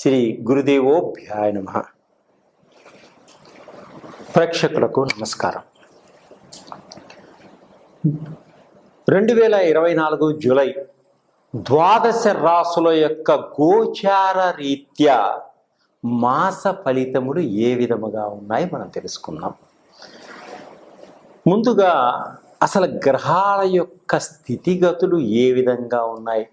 శ్రీ గురుదేవోభ్యాయ నమ. ప్రేక్షకులకు నమస్కారం. రెండు వేల ఇరవై నాలుగు జూలై ద్వాదశ రాసుల యొక్క గోచార రీత్యా మాస ఫలితములు ఏ విధముగా ఉన్నాయి మనం తెలుసుకుందాం. ముందుగా అసలు గ్రహాల యొక్క స్థితిగతులు ఏ విధంగా ఉన్నాయి?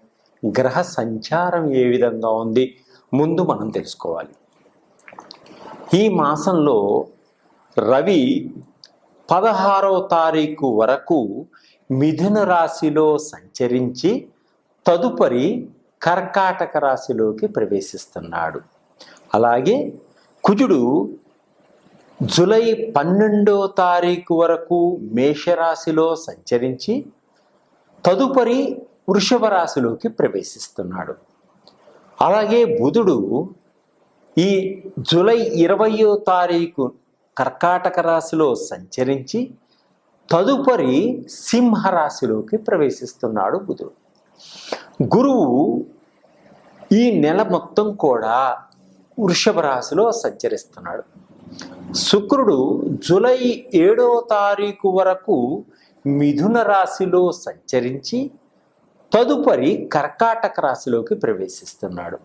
గ్రహ సంచారం ఏ విధంగా ఉంది? ముందు మనం తెలుసుకోవాలి. ఈ మాసంలో రవి పదహారవ తారీఖు వరకు మిథున రాశిలో సంచరించి తదుపరి కర్కాటక రాశిలోకి ప్రవేశిస్తున్నాడు. అలాగే కుజుడు జులై పన్నెండో తారీఖు వరకు మేషరాశిలో సంచరించి తదుపరి వృషభ రాశిలోకి ప్రవేశిస్తున్నాడు. అలాగే బుధుడు ఈ జూలై ఇరవయో తారీఖు కర్కాటక రాశిలో సంచరించి తదుపరి సింహరాశిలోకి ప్రవేశిస్తున్నాడు బుధుడు. గురువు ఈ నెల మొత్తం కూడా వృషభ రాశిలో సంచరిస్తున్నాడు. శుక్రుడు జూలై ఏడో తారీఖు వరకు మిథున రాశిలో సంచరించి తదుపరి కర్కాటక రాశిలోకి ప్రవేశిస్తున్నాడు.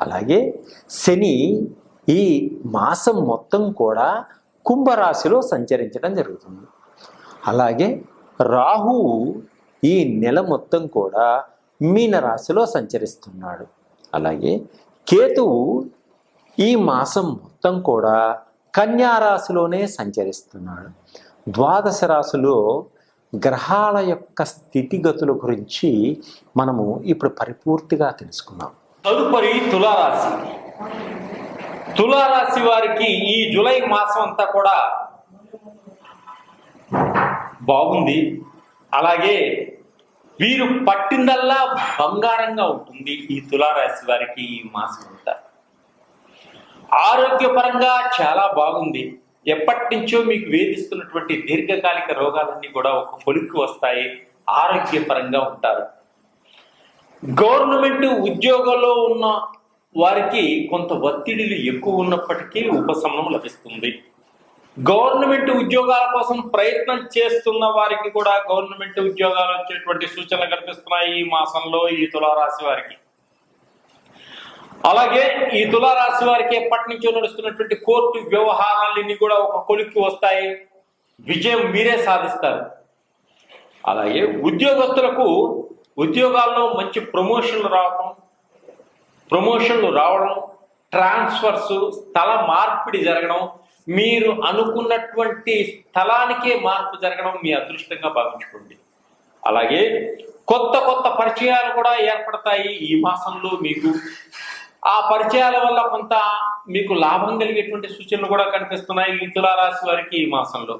అలాగే శని ఈ మాసం మొత్తం కూడా కుంభరాశిలో సంచరించడం జరుగుతుంది. అలాగే రాహువు ఈ నెల మొత్తం కూడా మీన రాశిలో సంచరిస్తున్నాడు. అలాగే కేతువు ఈ మాసం మొత్తం కూడా కన్యా రాశిలోనే సంచరిస్తున్నాడు. ద్వాదశ రాశిలో గ్రహాల యొక్క స్థితిగతుల గురించి మనము ఇప్పుడు పరిపూర్తిగా తెలుసుకున్నాం తదుపరి తులారాశి. తులారాశి వారికి ఈ జూలై మాసం అంతా కూడా బాగుంది. అలాగే వీరు పట్టిందల్లా బంగారంగా ఉంటుంది ఈ తులారాశి వారికి ఈ మాసం అంతా ఆరోగ్యపరంగా చాలా బాగుంది. ఎప్పటి నుంచో మీకు వేధిస్తున్నటువంటి దీర్ఘకాలిక రోగాలన్నీ కూడా ఒక పొలికి వస్తాయి. ఆరోగ్యపరంగా ఉంటారు. గవర్నమెంట్ ఉద్యోగంలో ఉన్న వారికి కొంత ఒత్తిడిలు ఎక్కువ ఉన్నప్పటికీ ఉపశమనం లభిస్తుంది. గవర్నమెంట్ ఉద్యోగాల కోసం ప్రయత్నం చేస్తున్న వారికి కూడా గవర్నమెంట్ ఉద్యోగాలు వచ్చేటువంటి సూచనలు కనిపిస్తున్నాయి ఈ మాసంలో ఈ తులారాశి వారికి. అలాగే ఈ తులారాశి వారికి ఎప్పటి నుంచో నడుస్తున్నటువంటి కోర్టు వ్యవహారాలన్నీ కూడా ఒక కొలిక్కి వస్తాయి. విజయం మీరే సాధిస్తారు. అలాగే ఉద్యోగస్తులకు ఉద్యోగాల్లో మంచి ప్రమోషన్లు రావడం ప్రమోషన్లు రావడం ట్రాన్స్ఫర్స్ స్థల మార్పిడి జరగడం మీరు అనుకున్నటువంటి స్థలానికే మార్పు జరగడం మీ అదృష్టంగా భావించుకోండి. అలాగే కొత్త కొత్త పరిచయాలు కూడా ఏర్పడతాయి ఈ మాసంలో మీకు. ఆ పరిచయాల వల్ల కొంత మీకు లాభం కలిగేటువంటి సూచనలు కూడా కనిపిస్తున్నాయి ఈ తులారాశి వారికి ఈ మాసంలో.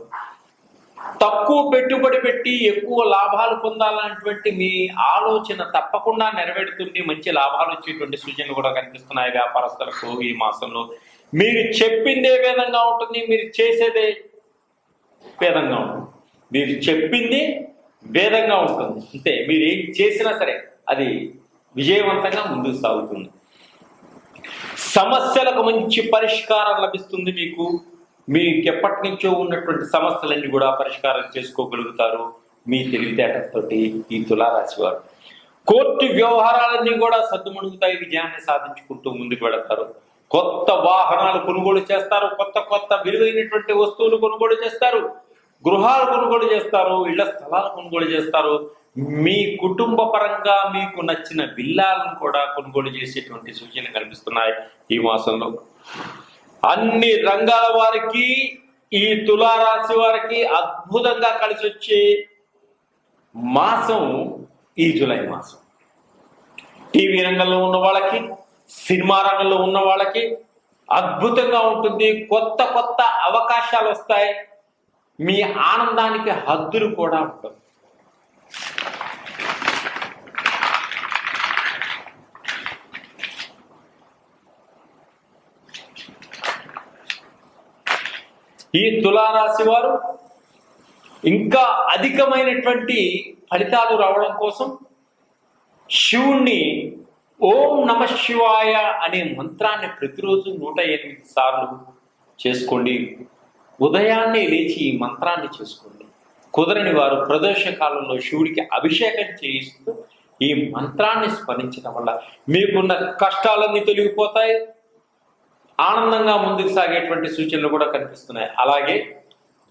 తక్కువ పెట్టుబడి పెట్టి ఎక్కువ లాభాలు పొందాలన్నటువంటి మీ ఆలోచన తప్పకుండా నెరవేరుతుంది. మంచి లాభాలు వచ్చేటువంటి సూచనలు కూడా కనిపిస్తున్నాయి వ్యాపారస్తులకు ఈ మాసంలో. మీరు చెప్పిందే విధంగా ఉంటుంది మీరు చేసేదే వేదంగా ఉంటుంది. మీరు చెప్పింది వేదంగా ఉంటుంది. అంతే మీరు ఏం చేసినా సరే అది విజయవంతంగా ముందుకు సాగుతుంది. సమస్యలకు మంచి పరిష్కారం లభిస్తుంది మీకు. మీకు ఎప్పటి నుంచో ఉన్నటువంటి సమస్యలన్నీ కూడా పరిష్కారం చేసుకోగలుగుతారు. మీ తెలివితేటతోటి ఈ తులారాశి వారు. కోర్టు వ్యవహారాలన్నీ కూడా సద్దుమణుగుతాయి. విజయాన్ని సాధించుకుంటూ ముందుకు వెళతారు. కొత్త వాహనాలు కొనుగోలు చేస్తారు. కొత్త కొత్త విలువైనటువంటి వస్తువులు కొనుగోలు చేస్తారు. గృహాలు కొనుగోలు చేస్తారు. ఇళ్ళ స్థలాలు కొనుగోలు చేస్తారు. మీ కుటుంబ పరంగా మీకు నచ్చిన బిల్లాలను కూడా కొనుగోలు చేసేటువంటి సూచనలు కనిపిస్తున్నాయి ఈ మాసంలో. అన్ని రంగాల వారికి ఈ తులారాశి వారికి అద్భుతంగా కలిసి వచ్చే మాసం ఈ జులై మాసం. టీవీ రంగంలో ఉన్న వాళ్ళకి సినిమా రంగంలో ఉన్న వాళ్ళకి అద్భుతంగా ఉంటుంది. కొత్త కొత్త అవకాశాలు వస్తాయి. మీ ఆనందానికి హద్దులు కూడా ఉంటుంది ఈ తులారాశి వారు ఇంకా అధికమైనటువంటి ఫలితాలు రావడం కోసం శివుణ్ణి ఓం నమ శివాయ అనే మంత్రాన్ని ప్రతిరోజు నూట ఎనిమిది సార్లు చేసుకోండి. ఉదయాన్నే లేచి ఈ మంత్రాన్ని చేసుకోండి. కుదరని వారు ప్రదోష కాలంలో శివుడికి అభిషేకం చేయిస్తూ ఈ మంత్రాన్ని స్మరించడం వల్ల మీకున్న కష్టాలన్నీ తొలగిపోతాయి. ఆనందంగా ముందుకు సాగేటువంటి సూచనలు కూడా కనిపిస్తున్నాయి. అలాగే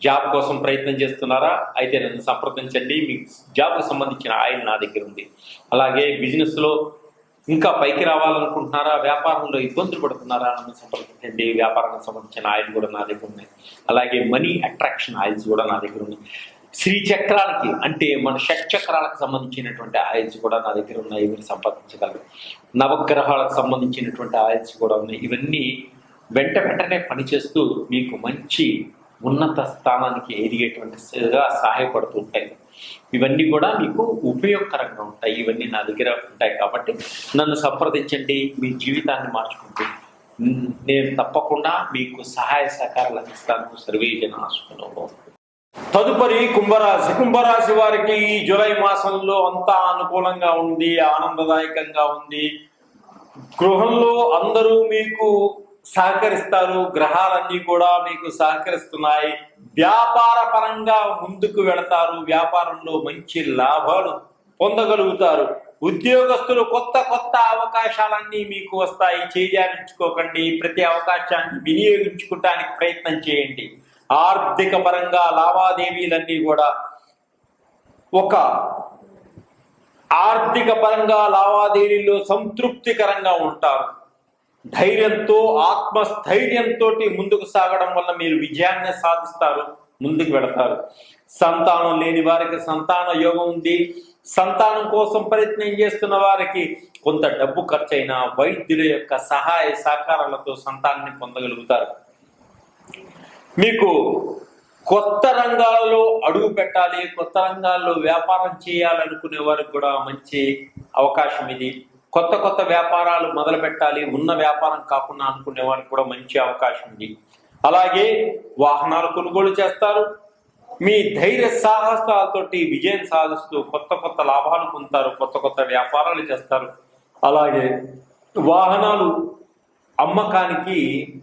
జాబ్ కోసం ప్రయత్నం చేస్తున్నారా? అయితే నన్ను సంప్రదించండి. మీ జాబ్కు సంబంధించిన ఆయిల్ నా దగ్గర ఉంది. అలాగే బిజినెస్లో ఇంకా పైకి రావాలనుకుంటున్నారా? వ్యాపారంలో ఇబ్బందులు పడుతున్నారా? నన్ను సంప్రదించండి. వ్యాపారానికి సంబంధించిన ఆయిల్ కూడా నా దగ్గర ఉన్నాయి. అలాగే మనీ అట్రాక్షన్ ఆయిల్స్ కూడా నా దగ్గర ఉన్నాయి. శ్రీ చక్రాలకి అంటే మన షట్చక్రాలకు సంబంధించినటువంటి ఆయిల్స్ కూడా నా దగ్గర ఉన్నాయి. ఇవన్నీ సంపాదించగలరు నవగ్రహాలకు సంబంధించినటువంటి ఆయిల్స్ కూడా ఉన్నాయి. ఇవన్నీ వెంట వెంటనే పనిచేస్తూ మీకు మంచి ఉన్నత స్థానానికి ఎదిగేటువంటిగా సహాయపడుతూ ఉంటాయి. ఇవన్నీ కూడా మీకు ఉపయోగకరంగా ఉంటాయి. ఇవన్నీ నా దగ్గర ఉంటాయి కాబట్టి నన్ను సంప్రదించండి మీ జీవితాన్ని మార్చుకుంటూ నేను తప్పకుండా మీకు సహాయ సహకారాలు అందిస్తాను. సర్వేజన జనాశులో తదుపరి కుంభరాశి. కుంభరాశి వారికి ఈ జూలై మాసంలో అంతా అనుకూలంగా ఉంది ఆనందదాయకంగా ఉంది గృహంలో అందరూ మీకు సహకరిస్తారు. గ్రహాలన్నీ కూడా మీకు సహకరిస్తున్నాయి. వ్యాపార పరంగా ముందుకు వెళతారు. వ్యాపారంలో మంచి లాభాలు పొందగలుగుతారు. ఉద్యోగస్తులు కొత్త కొత్త అవకాశాలన్నీ మీకు వస్తాయి. చేజారించుకోకండి ప్రతి అవకాశాన్ని వినియోగించుకోవటానికి ప్రయత్నం చేయండి. ఆర్థిక పరంగా లావాదేవీలన్నీ కూడా ఒక ఆర్థిక పరంగా లావాదేవీల్లో సంతృప్తికరంగా ఉంటారు. ధైర్యంతో ఆత్మస్థైర్యంతో ముందుకు సాగడం వల్ల మీరు విజయాన్ని సాధిస్తారు ముందుకు వెడతారు సంతానం లేని వారికి సంతాన యోగం ఉంది. సంతానం కోసం ప్రయత్నం చేస్తున్న వారికి కొంత డబ్బు ఖర్చైన వైద్యుల యొక్క సహాయ సహకారాలతో సంతానాన్ని పొందగలుగుతారు. మీకు కొత్త రంగాలలో అడుగు పెట్టాలి కొత్త రంగాల్లో వ్యాపారం చేయాలనుకునే వారికి కూడా మంచి అవకాశం ఇది. కొత్త కొత్త వ్యాపారాలు మొదలు పెట్టాలి. ఉన్న వ్యాపారం కాకుండా అనుకునే వారికి కూడా మంచి అవకాశం ఉంది. అలాగే వాహనాలు కొనుగోలు చేస్తారు. మీ ధైర్య సాహసాలతోటి విజయం సాధిస్తూ కొత్త కొత్త లాభాలు పొందుతారు. కొత్త కొత్త వ్యాపారాలు చేస్తారు. అలాగే వాహనాలు అమ్మకానికి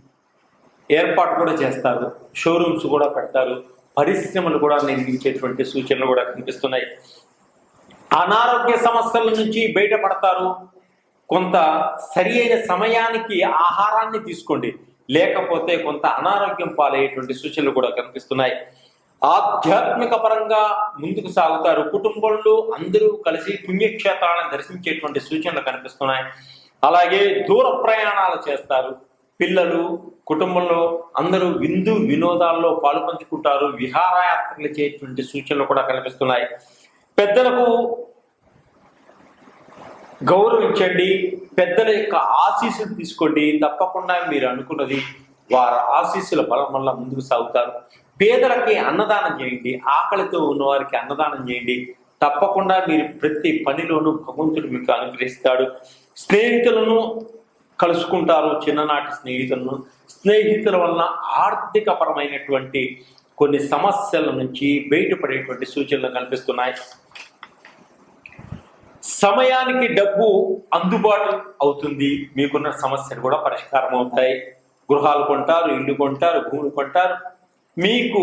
ఏర్పాటు కూడా చేస్తారు. షోరూమ్స్ కూడా పెడతారు. పరిశ్రమలు కూడా నిర్మించేటువంటి సూచనలు కూడా కనిపిస్తున్నాయి. అనారోగ్య సమస్యల నుంచి బయటపడతారు. కొంత సరి అయిన సమయానికి ఆహారాన్ని తీసుకోండి. లేకపోతే కొంత అనారోగ్యం పాలయ్యేటువంటి సూచనలు కూడా కనిపిస్తున్నాయి. ఆధ్యాత్మిక పరంగా ముందుకు సాగుతారు. కుటుంబంలో అందరూ కలిసి పుణ్యక్షేత్రాలను దర్శించేటువంటి సూచనలు కనిపిస్తున్నాయి. అలాగే దూర ప్రయాణాలు చేస్తారు. పిల్లలు కుటుంబంలో అందరూ విందు వినోదాల్లో పాలుపంచుకుంటారు. విహారయాత్రలు చేయటువంటి సూచనలు కూడా కనిపిస్తున్నాయి. పెద్దలకు గౌరవించండి. పెద్దల యొక్క ఆశీస్సులు తీసుకోండి. తప్పకుండా మీరు అనుకున్నది వారి ఆశీస్సుల బలం వల్ల ముందుకు సాగుతారు. పేదలకి అన్నదానం చేయండి. ఆకలితో ఉన్నవారికి అన్నదానం చేయండి. తప్పకుండా మీరు ప్రతి పనిలోనూ భగవంతుడు మీకు అనుగ్రహిస్తాడు. స్నేహితులను కలుసుకుంటారు. చిన్ననాటి స్నేహితులను. స్నేహితుల వలన ఆర్థిక పరమైనటువంటి కొన్ని సమస్యల నుంచి బయటపడేటువంటి సూచనలు కనిపిస్తున్నాయి. సమయానికి డబ్బు అందుబాటు అవుతుంది. మీకున్న సమస్యలు కూడా పరిష్కారం అవుతాయి. గృహాలు కొంటారు ఇల్లు కొంటారు భూములు కొంటారు. మీకు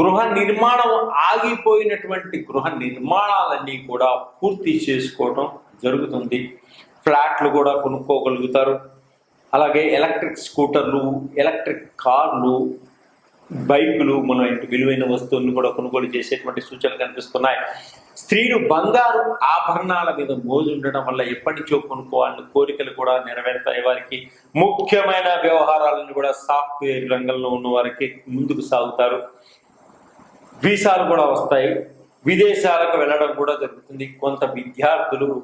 గృహ నిర్మాణం ఆగిపోయినటువంటి గృహ నిర్మాణాలన్నీ కూడా పూర్తి చేసుకోవడం జరుగుతుంది. ఫ్లాట్లు కూడా కొనుక్కోగలుగుతారు. అలాగే ఎలక్ట్రిక్ స్కూటర్లు ఎలక్ట్రిక్ కార్లు బైకులు మనం ఇంటి విలువైన వస్తువులను కూడా కొనుగోలు చేసేటువంటి సూచనలు కనిపిస్తున్నాయి. స్త్రీలు బంగారు ఆభరణాల మీద మోజు ఉండడం వల్ల ఎప్పటి నుంచో కొనుక్కోవాలని కోరికలు కూడా నెరవేరుతాయి వారికి. ముఖ్యమైన వ్యవహారాలను కూడా సాఫ్ట్వేర్ రంగంలో ఉన్న వారికి ముందుకు సాగుతారు. వీసాలు కూడా వస్తాయి. విదేశాలకు వెళ్ళడం కూడా జరుగుతుంది. కొంత విద్యార్థులు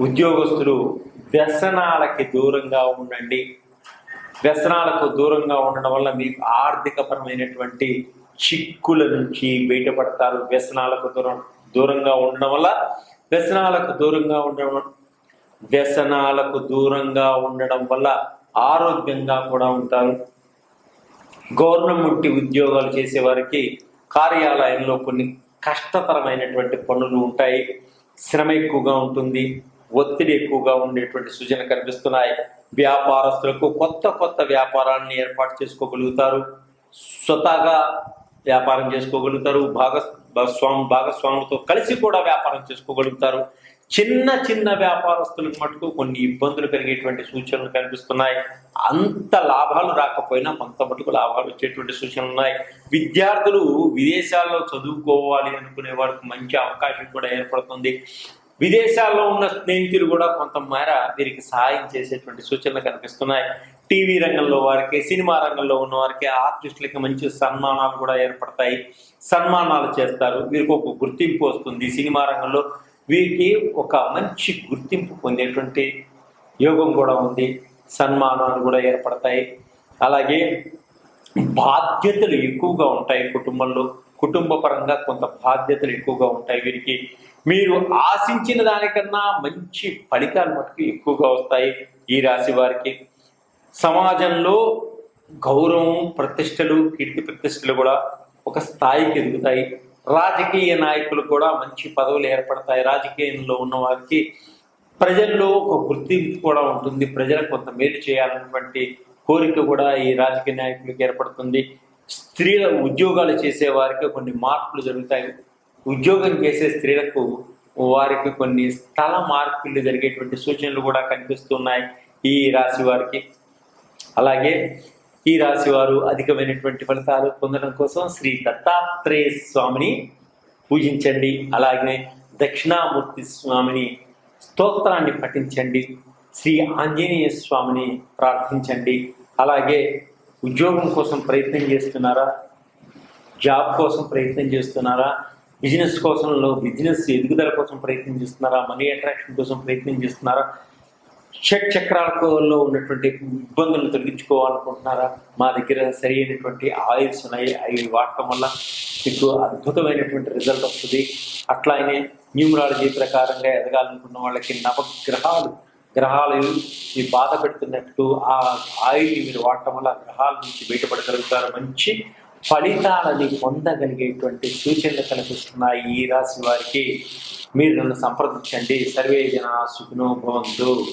ఉద్యోగస్తులు వ్యసనాలకి దూరంగా ఉండండి. వ్యసనాలకు దూరంగా ఉండడం వల్ల మీకు ఆర్థికపరమైనటువంటి చిక్కుల నుంచి బయటపడతారు. వ్యసనాలకు దూరం దూరంగా ఉండడం వల్ల వ్యసనాలకు దూరంగా ఉండడం వ్యసనాలకు దూరంగా ఉండడం వల్ల ఆరోగ్యంగా కూడా ఉంటారు. గవర్నమెంట్ ఉద్యోగాలు చేసే వారికి కార్యాలయంలో కొన్ని కష్టతరమైనటువంటి పనులు ఉంటాయి. శ్రమ ఎక్కువగా ఉంటుంది. ఒత్తిడి ఎక్కువగా ఉండేటువంటి సూచన కనిపిస్తున్నాయి. వ్యాపారస్తులకు కొత్త కొత్త వ్యాపారాన్ని ఏర్పాటు చేసుకోగలుగుతారు. స్వతహాగా వ్యాపారం చేసుకోగలుగుతారు. భాగ స్వామి భాగస్వాములతో కలిసి కూడా వ్యాపారం చేసుకోగలుగుతారు. చిన్న చిన్న వ్యాపారస్తులకు మటుకు కొన్ని ఇబ్బందులు కలిగేటువంటి సూచనలు కనిపిస్తున్నాయి. అంత లాభాలు రాకపోయినా కొంత మటుకు లాభాలు వచ్చేటువంటి సూచనలు ఉన్నాయి. విద్యార్థులు విదేశాల్లో చదువుకోవాలి అనుకునే వారికి మంచి అవకాశం కూడా ఏర్పడుతుంది. విదేశాల్లో ఉన్న స్నేహితులు కూడా కొంత మేర వీరికి సహాయం చేసేటువంటి సూచనలు కనిపిస్తున్నాయి. టీవీ రంగంలో వారికి సినిమా రంగంలో ఉన్న వారికి ఆర్టిస్టులకి మంచి సన్మానాలు కూడా ఏర్పడతాయి. సన్మానాలు చేస్తారు. వీరికి ఒక గుర్తింపు వస్తుంది. సినిమా రంగంలో వీరికి ఒక మంచి గుర్తింపు పొందేటువంటి యోగం కూడా ఉంది. సన్మానాలు కూడా ఏర్పడతాయి. అలాగే బాధ్యతలు ఎక్కువగా ఉంటాయి కుటుంబంలో. కుటుంబ పరంగా కొంత బాధ్యతలు ఎక్కువగా ఉంటాయి. వీరికి మీరు ఆశించిన దానికన్నా మంచి ఫలితాలు మటుకు ఎక్కువగా వస్తాయి ఈ రాశి వారికి. సమాజంలో గౌరవం ప్రతిష్టలు కీర్తి ప్రతిష్టలు కూడా ఒక స్థాయికి ఎదుగుతాయి. రాజకీయ నాయకులు కూడా మంచి పదవులు ఏర్పడతాయి. రాజకీయంలో ఉన్న వారికి ప్రజల్లో ఒక గుర్తింపు కూడా ఉంటుంది. ప్రజలకు కొంత మేలు చేయాలన్నటువంటి కోరిక కూడా ఈ రాజకీయ నాయకులకు ఏర్పడుతుంది. స్త్రీల ఉద్యోగాలు చేసే వారికి కొన్ని మార్పులు జరుగుతాయి. ఉద్యోగం చేసే స్త్రీలకు వారికి కొన్ని స్థల మార్పులు జరిగేటువంటి సూచనలు కూడా కనిపిస్తున్నాయి ఈ రాశి వారికి. అలాగే ఈ రాశి వారు అధికమైనటువంటి ఫలితాలు పొందడం కోసం శ్రీ దత్తాత్రేయ స్వామిని పూజించండి. అలాగే దక్షిణామూర్తి స్వామిని స్తోత్రాన్ని పఠించండి. శ్రీ ఆంజనేయ స్వామిని ప్రార్థించండి. అలాగే ఉద్యోగం కోసం ప్రయత్నం చేస్తున్నారా? జాబ్ కోసం ప్రయత్నం చేస్తున్నారా? బిజినెస్ కోసంలో బిజినెస్ ఎదుగుదల కోసం ప్రయత్నం చేస్తున్నారా? మనీ అట్రాక్షన్ కోసం ప్రయత్నం చేస్తున్నారా? షట్ చక్రాలలో ఉన్నటువంటి ఇబ్బందులను తొలగించుకోవాలనుకుంటున్నారా? మా దగ్గర సరి అయినటువంటి ఆయిల్స్ ఉన్నాయి. అవి వాడటం వల్ల మీకు అద్భుతమైనటువంటి రిజల్ట్ వస్తుంది. అట్లానే న్యూమరాలజీ ప్రకారంగా ఎదగాలనుకున్న వాళ్ళకి నవగ్రహాలు గ్రహాలు మీ బాధ పెడుతున్నట్టు ఆ ఆయిల్ని మీరు వాడటం వల్ల గ్రహాల నుంచి బయటపడగలుగుతారు. మంచి ఫలితాలని పొందగలిగేటువంటి సూచనలు కనిపిస్తున్నాయి ఈ రాశి వారికి. మీరు నన్ను సంప్రదించండి. సర్వే జన సుఖినో భవంతు.